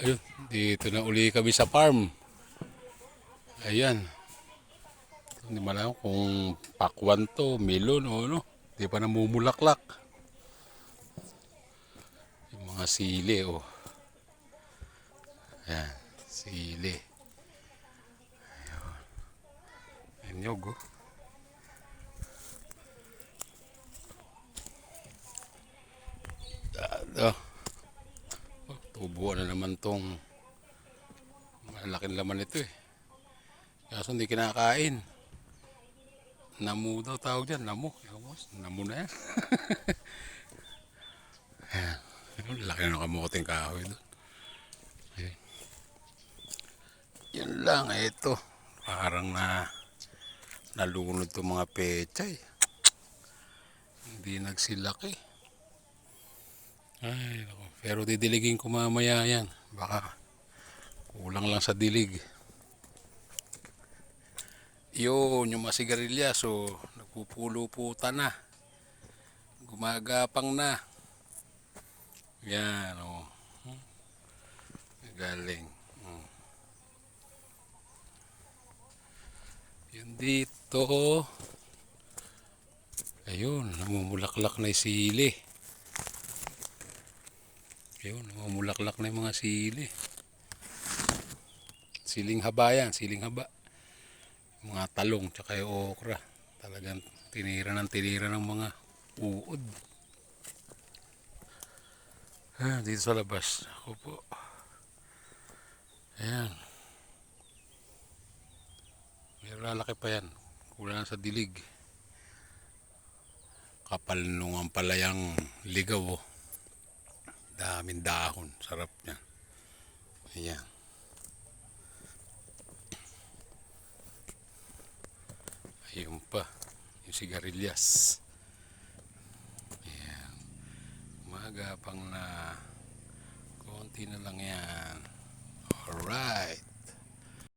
Ayun, dito na uli kami sa farm. Ayan. Hindi man kung pakwan to, melon o ano. Hindi pa namumulaklak. Yung mga sili oh. Ayan, sili. Ayun. Ayun nyog oh. Oh, tubo na naman tong malaking laman ito eh. Kaso hindi kinakain. Namu daw tawag dyan. Namu. Namu na yan. Ayan. Laki na ng kamuting kahoy doon. Ayun. Yun lang. Ito. Parang na nalunod itong mga pechay. Hindi nagsilaki. Ay, naku. Pero didiligin ko mamaya yan. Baka kulang lang sa dilig. Yun, yung mga sigarilyas, so nagpupulo-puta na. Gumagapang na. Yan, o. Hmm. Galing. Hmm. Yun dito. Ayun, namumulaklak na yung sili. Ayun, namumulaklak na yung mga sili. Siling haba yan, siling haba. Mga talong tsaka yung okra. Talagang tinira ng tinira ng mga uod. Ah, dito sa labas. Ako po. Ayan. May lalaki pa yan. Kulang sa dilig. Kapal nung ang palayang ligaw oh. Daming dahon sarap niya ayan Ayun pa, yung sigarilyas. Ayan. Magapang na konti na lang yan. Alright.